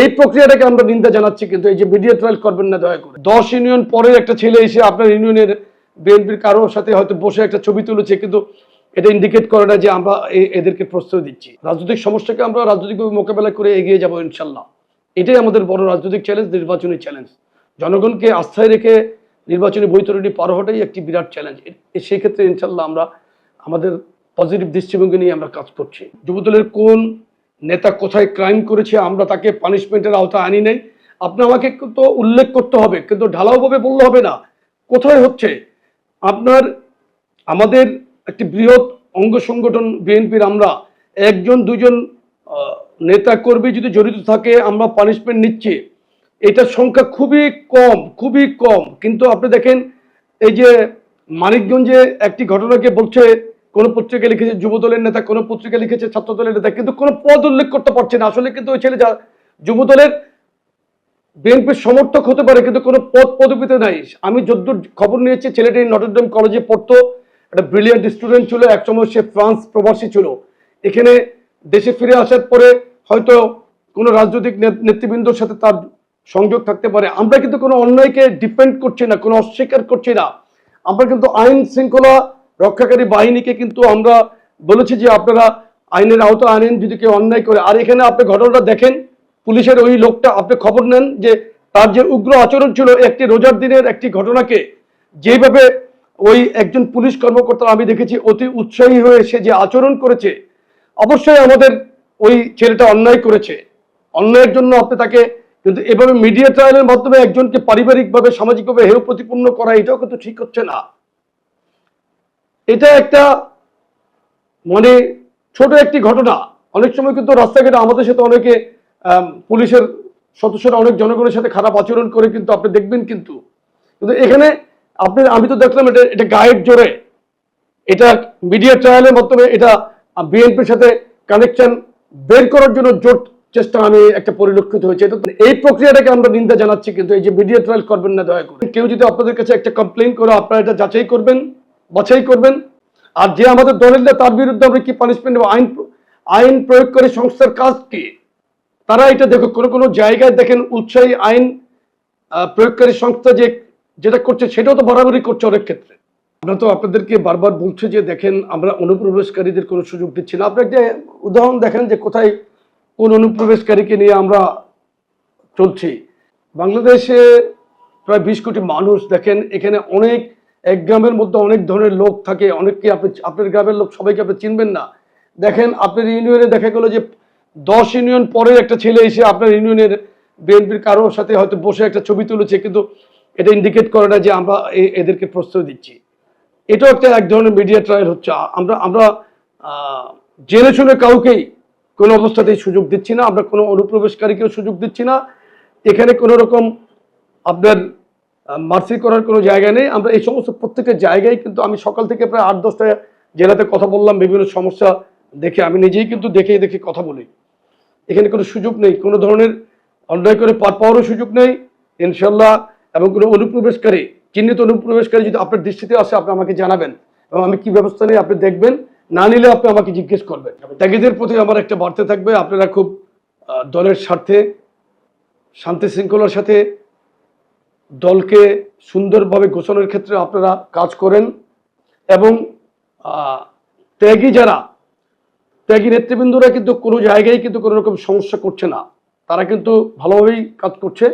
এই প্রক্রিয়াটাকে আমরা নিন্দা জানাচ্ছি, কিন্তু এই যে মিডিয়া ট্রায়াল করবেন না, দয়া করে। দশ ইউনিয়ন পরের একটা ছেলে এসে আপনার ইউনিয়নের বিএনপির কারোর সাথে হয়তো বসে একটা ছবি তুলেছে, কিন্তু এটা ইন্ডিকেট করে না যে আমরা এদেরকে প্রশ্রয় দিচ্ছি। রাজনৈতিক সমস্যাকে আমরা রাজনৈতিকভাবে মোকাবেলা করে এগিয়ে যাব, ইনশাল্লাহ। এটাই আমাদের বড় রাজনৈতিক চ্যালেঞ্জ নির্বাচনী চ্যালেঞ্জ জনগণকে আস্থায় রেখে নির্বাচনী বৈতরণী পার হওয়াটাই একটি বিরাট চ্যালেঞ্জ সেই ক্ষেত্রে ইনশাল্লাহ আমরা আমাদের পজিটিভ দৃষ্টিভঙ্গি নিয়ে আমরা কাজ করছি। যুবদলের কোন নেতা কোথায় ক্রাইম করেছে, আমরা তাকে পানিশমেন্টের আওতায় আনি নাই। আপনি আমাকে তো উল্লেখ করতে হবে, কিন্তু ঢালাওভাবে বললে হবে না। কোথায় হচ্ছে? আপনার, আমাদের একটি বৃহৎ অঙ্গ সংগঠন, বিএনপির আমরা একজন, দুজন নেতা কর্মী যদি জড়িত থাকে, আমরা পানিশমেন্ট নিচ্ছি। এটার সংখ্যা খুবই কম খুবই কম। কিন্তু আপনি দেখেন, এই যে মানিকগঞ্জে একটি ঘটনাকে বলছে কোন পত্রিকা লিখেছে যুব দলের নেতা, কোন পত্রিকা লিখেছে ছাত্র দলের নেতা, কিন্তু কোনো পদ উল্লেখ করতে পারছে না। আসলে কিন্তু ওই ছেলে যা যুব দলের বিএনপির সমর্থক হতে পারে, কিন্তু কোনো পদ পদবিতে নাই। আমি যদ্দূর খবর নিয়েছি, ছেলেটি নটরডেম কলেজে পড়তো, একটা ব্রিলিয়ান্ট স্টুডেন্ট ছিল, একসময় সে ফ্রান্স প্রবাসী ছিল। এখানে দেশে ফিরে আসার পরে হয়তো কোনো রাজনৈতিক নেতৃবৃন্দর সাথে তার সংযোগ থাকতে পারে। আমরা কিন্তু কোনো অন্যায়কে ডিপেন্ড করছি না, কোনো অস্বীকার করছি না। আমরা কিন্তু আইন শৃঙ্খলা রক্ষাকারী বাহিনীকে কিন্তু আমরা বলেছি যে আপনারা আইনের আওতা আনেন, যদি কেউ অন্যায় করে। আর এখানে আপনি ঘটনাটা দেখেন, পুলিশের ওই লোকটা, আপনি খবর নেন যে তার যে উগ্র আচরণ ছিল, একটি রোজার দিনের একটি ঘটনাকে যেভাবে ওই একজন পুলিশ কর্মকর্তা, আমি দেখেছি, অতি উৎসাহী হয়ে সে যে আচরণ করেছে, অবশ্যই আমাদের ওই ছেলেটা অন্যায় করেছে। অন্যায়ের জন্য আপনি তাকে কিন্তু এভাবে মিডিয়া ট্রায়ালের মাধ্যমে একজনকে পারিবারিকভাবে, সামাজিকভাবে হেয় প্রতিপন্ন করা, এটাও কিন্তু ঠিক হচ্ছে না। এটা একটা মানে ছোট একটি ঘটনা। অনেক সময় কিন্তু রাস্তাঘাটে আমাদের সাথে অনেকে পুলিশের সদস্যরা অনেক জনগণের সাথে খারাপ আচরণ করে কিন্তু আপনি দেখবেন কিন্তু। কিন্তু এখানে আপনি, আমি তো দেখলাম এটা এটা গায়ের জোরে। এটা মিডিয়া ট্রায়ালের মাধ্যমে এটা বিএনপির সাথে কানেকশন বের করার জন্য জোট চেষ্টা আমি একটা পরিলক্ষিত হয়েছে। এই প্রক্রিয়াটাকে আমরা নিন্দা জানাচ্ছি কিন্তু এই যে মিডিয়া ট্রায়াল করবেন না দয়া করে। কেউ যদি আপনাদের কাছে একটা কমপ্লেন করে আপনারা এটা যাচাই করবেন। বাছাই করবেন। আর যে আমাদের দলের তার বিরুদ্ধে আমরা কি পানিশমেন্ট দেবো আইন আইন প্রয়োগকারী সংস্থার কাজ কি? তারা এটা দেখো কোনো কোনো জায়গায় দেখেন উৎসাহী আইন প্রয়োগকারী সংস্থা যে, যেটা করছে, সেটাও তো বরাবরই করছে অনেক ক্ষেত্রে। আমরা তো আপনাদেরকে বারবার বলছি যে, দেখেন, আমরা অনুপ্রবেশকারীদের কোনো সুযোগ দিচ্ছি না। আপনি একটা উদাহরণ দেখেন যে, কোথায় কোন অনুপ্রবেশকারীকে নিয়ে আমরা চলছি। বাংলাদেশে প্রায় বিশ কোটি মানুষ দেখেন, এখানে অনেক এক গ্রামের মধ্যে অনেক ধরনের লোক থাকে, অনেককে আপনি, আপনার গ্রামের লোক সবাইকে আপনি চিনবেন না। দেখেন, আপনার ইউনিয়নে দেখা গেলো যে দশ ইউনিয়ন পরের একটা ছেলে এসে আপনার ইউনিয়নের বিএনপির কারোর সাথে হয়তো বসে একটা ছবি তুলেছে, কিন্তু এটা ইন্ডিকেট করে না যে আমরা এদেরকে প্রশ্রয় দিচ্ছি। এটাও একটা এক ধরনের মিডিয়া ট্রায়াল হচ্ছে। আমরা আমরা জেনে শুনে কাউকেই কোনো অবস্থাতেই সুযোগ দিচ্ছি না। আমরা কোনো অনুপ্রবেশকারীকেও সুযোগ দিচ্ছি না। এখানে কোনো রকম আপনার মার্সি করার কোনো জায়গা নেই। আমরা এই সমস্ত প্রত্যেকটা জায়গায় কিন্তু আমি সকাল থেকে প্রায় আট, দশটা জেলাতে কথা বললাম, বিভিন্ন সমস্যা দেখে। আমি নিজেই কিন্তু দেখে দেখে কথা বলি। এখানে কোনো সুযোগ নেই। কোনো ধরনের অন্যায় করে পার পাওয়ারও সুযোগ নেই। ইনশাল্লাহ এবং কোনো অনুপ্রবেশকারী, চিহ্নিত অনুপ্রবেশকারী যদি আপনার দৃষ্টিতে আসে, আপনি আমাকে জানাবেন। এবং আমি কি ব্যবস্থা নিই আপনি দেখবেন, না নিলে আপনি আমাকে জিজ্ঞেস করবেন। ত্যাগীদের প্রতি আমার একটা বার্তা থাকবে। আপনারা খুব দলের স্বার্থে, শান্তি শৃঙ্খলার সাথে দলকে সুন্দরভাবে ঘোষণার ক্ষেত্রে আপনারা কাজ করেন এবং ত্যাগী যারা, ত্যাগী নেতৃবৃন্দরা কিন্তু কোনো জায়গায় কিন্তু কোনো রকম সমস্যা করছে না। তারা কিন্তু ভালোভাবেই কাজ করছে।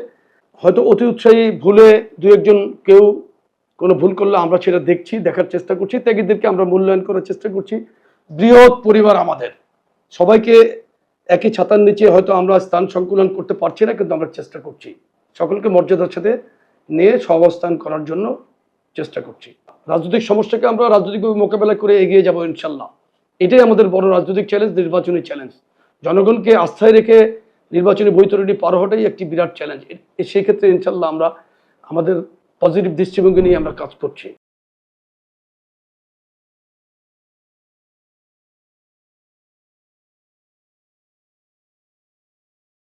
হয়তো অতি উৎসাহী ভুলে দু একজন কেউ কোনো ভুল করলে আমরা সেটা দেখছি, দেখার চেষ্টা করছি। ত্যাগীদেরকে আমরা মূল্যায়ন করার চেষ্টা করছি। বৃহৎ পরিবার আমাদের। সবাইকে একই ছাতার নিচে হয়তো আমরা স্থান সংকুলন করতে পারছি না, কিন্তু আমরা চেষ্টা করছি। সকলকে মর্যাদার সাথে নিয়ে সহাবস্থান করার জন্য চেষ্টা করছি। রাজনৈতিক সমস্যাকে আমরা রাজনৈতিকভাবে মোকাবেলা করে এগিয়ে যাব ইনশাল্লাহ। এটাই আমাদের বড় রাজনৈতিক চ্যালেঞ্জ নির্বাচনী চ্যালেঞ্জ জনগণকে আস্থায় রেখে নির্বাচনী বৈতরণী পার হওয়াটাই একটি বিরাট চ্যালেঞ্জ সেক্ষেত্রে ইনশাল্লাহ আমরা আমাদের পজিটিভ দৃষ্টিভঙ্গি নিয়ে আমরা কাজ করছি।